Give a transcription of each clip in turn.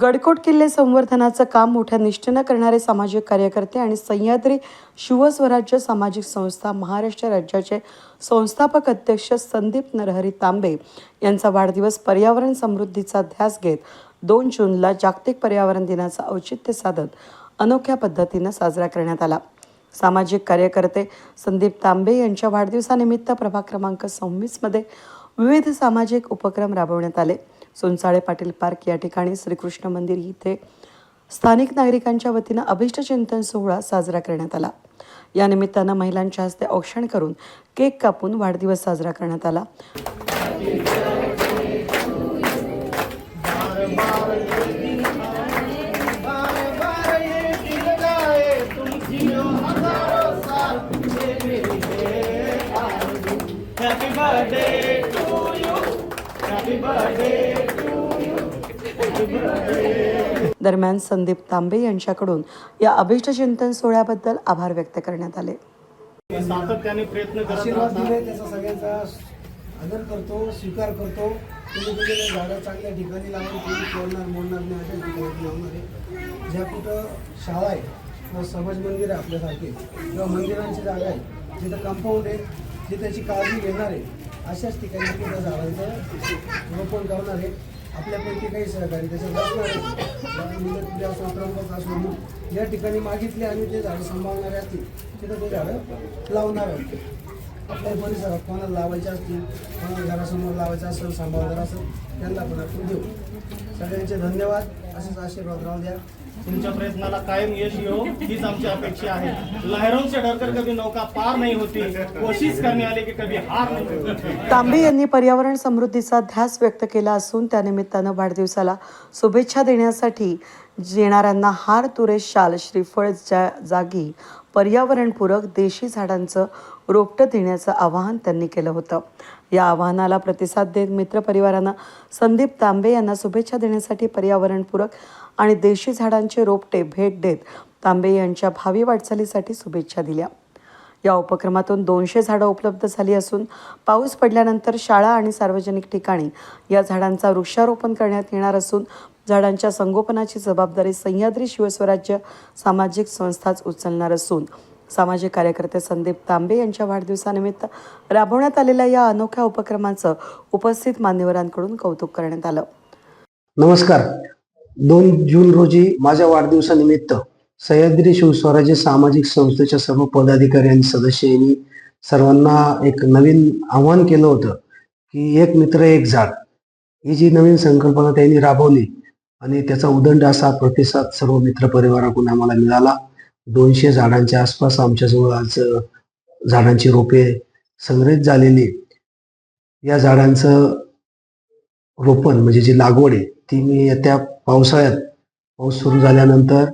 गडकोट किल्ले संवर्धनाचं काम मोठ्या निष्ठेनं करणारे सामाजिक कार्यकर्ते आणि सह्याद्री शिवस्वराज्य सामाजिक संस्था महाराष्ट्र राज्याचे संस्थापक अध्यक्ष संदीप नरहरी तांबे यांचा वाढदिवस पर्यावरण समृद्धीचा ध्यास घेत दोन जूनला जागतिक पर्यावरण दिनाचं औचित्य साधत अनोख्या पद्धतीनं साजरा करण्यात आला. सामाजिक कार्यकर्ते संदीप तांबे यांच्या वाढदिवसानिमित्त प्रभाग क्रमांक सव्वीसमध्ये विविध सामाजिक उपक्रम राबवण्यात आले. सोनसाळे पाटील पार्क या ठिकाणी श्रीकृष्ण मंदिर इथे स्थानिक नागरिकांच्या वतीनं अभिष्ट चिंतन सोहळा साजरा करण्यात आला. या निमित्तानं महिलांच्या हस्ते औक्षण करून केक कापून वाढदिवस साजरा करण्यात आला. Happy birthday to you. Happy birthday to you. Happy birthday. दरम्यान संदीप तांबे यांच्याकडून या अभिष्ट चिंतन सोहळ्याबद्दल आभार व्यक्त करण्यात आले. सातत्याने प्रयत्न करत आशीर्वाद. दिले त्याचा सगळ्यांचा. आदर करतो स्वीकार करतो. तुम्ही दिलेले झाडं चांगल्या ठिकाणी लावून तुम्ही तोडणार मोडणार नाही अशा ठिकाणी लावणार आहे. ज्या कुठं शाळा आहे किंवा समाज मंदिर आहे आपल्यासारखे किंवा मंदिरांची जागा आहे जिथं कंपाऊंड आहे जे त्याची काळजी घेणार आहे अशाच ठिकाणी कुठं झाडांचं रोपण करणार आहे. आपल्यापैकी काही सहकारी त्याच्यात असो त्र्यंबक असो या ठिकाणी मागितले आणि ते झाडं सांभाळणारे असतील तिथं ते झाडं लावणार आहोत. आपल्या परिसरात कोणाला लावायचे असतील कोणाला घरासमोर लावायचं असेल सांभाळणार असेल त्यांना पण आपण देऊ. सगळ्यांचे धन्यवाद. असेच आशीर्वाद राहू द्या. तुमच्या प्रयत्नाला कायम यश येऊ हीच आमची अपेक्षा आहे. लहरों से डरकर कभी नौका पार नहीं होती कोशिश करने वाले की कभी हार नहीं होती. तांबे यांनी पर्यावरण समृद्धीचा ध्यास व्यक्त केला असून त्यानिमित्तानं वाढदिवसाला शुभेच्छा देण्यासाठी येणाऱ्यांना हार तुरे शाल श्रीफळ ज्या जागी पर्यावरणपूरक देशी झाडांचं रोपटं देण्याचं आवाहन त्यांनी केलं होतं. या आवाहनाला प्रतिसाद देत मित्रपरिवारानं संदीप तांबे यांना शुभेच्छा देण्यासाठी पर्यावरणपूरक आणि देशी झाडांचे रोपटे भेट देत तांबे यांच्या भावी वाटचालीसाठी शुभेच्छा दिल्या. या उपक्रमातून दोनशे झाडं उपलब्ध झाली असून पाऊस पडल्यानंतर शाळा आणि सार्वजनिक ठिकाणी या झाडांचा वृक्षारोपण करण्यात येणार असून झाडांच्या संगोपनाची जबाबदारी सह्याद्री शिवस्वराज्य सामाजिक संस्थाच उचलणार असून सामाजिक कार्यकर्ते संदीप तांबे यांच्या वाढदिवसानिमित्त राबवण्यात आलेल्या या अनोख्या उपक्रमाचं उपस्थित मान्यवरांकडून कौतुक करण्यात आलं. नमस्कार. दोन जून रोजी माझ्या वाढदिवसानिमित्त सह्याद्री शिवस्वराज्य सामाजिक संस्थेच्या सर्व पदाधिकारी आणि सदस्य यांनी सर्वांना एक नवीन आव्हान केलं होतं की एक मित्र एक झाड. ही जी नवीन संकल्पना त्यांनी राबवली आणि त्याचा उदंड असा प्रतिसाद सर्व मित्र परिवाराकडून आम्हाला मिळाला. दोनशे झाडांच्या आसपास आमच्याजवळ आज झाडांची रोपे संग्रहित झालेली. या झाडांचं रोपण म्हणजे जी लागवड आहे ती मी येत्या पावसाळ्यात पाऊस सुरू झाल्यानंतर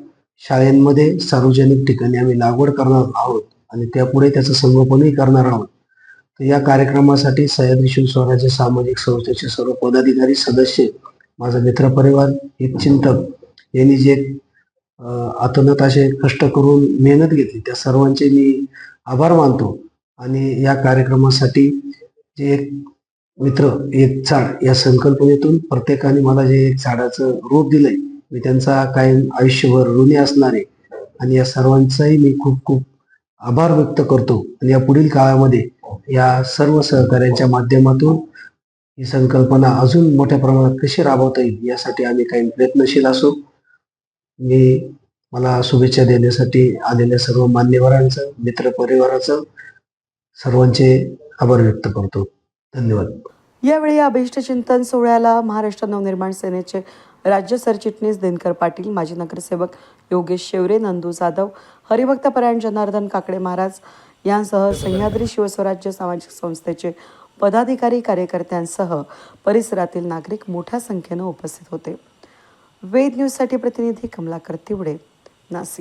शाळेंमध्ये सार्वजनिक ठिकाणी आम्ही लागवड करणार आहोत आणि त्यापुढे त्याचं संगोपनही करणार आहोत. तर या कार्यक्रमासाठी सह्याद्री शिव स्वराज्य सामाजिक संस्थेचे सर्व पदाधिकारी सदस्य माझा मित्रपरिवार हितचिंतक यांनी जे अतोनात असे कष्ट करून मेहनत घेतली त्या सर्वांचे मी आभार मानतो. आणि या कार्यक्रमासाठी जे एक मित्र एक झाड या संकल्पनेतून प्रत्येकाने मला जे एक झाडाचं रूप दिलंय मी त्यांचा कायम आयुष्यभर ऋणी असणार आहे. आणि या सर्वांचाही मी खूप खूप आभार व्यक्त करतो. आणि या पुढील काळामध्ये या सर्व सहकार्यांच्या माध्यमातून ही संकल्पना अजून मोठ्या प्रमाणात कशी राबवता येईल यासाठी आम्ही काही प्रयत्नशील असू. मी मला शुभेच्छा देण्यासाठी आलेल्या सर्व मान्यवरांचं मित्र परिवाराचं सर्वांचे आभार व्यक्त करतो. धन्यवाद. यावेळी या अभिष्ट चिंतन सोहळ्याला महाराष्ट्र नवनिर्माण सेनेचे राज्य सरचिटणीस दिनकर पाटील माजी नगरसेवक योगेश शेवरे नंदू जाधव हरिभक्त परायण जनार्दन काकडे महाराज यांसह सह्याद्री शिवस्वराज्य सामाजिक संस्थेचे पदाधिकारी कार्यकर्त्यांसह परिसरातील नागरिक मोठ्या संख्येनं उपस्थित होते. वेद न्यूजसाठी प्रतिनिधी कमलाकर तिवडे नाशिक.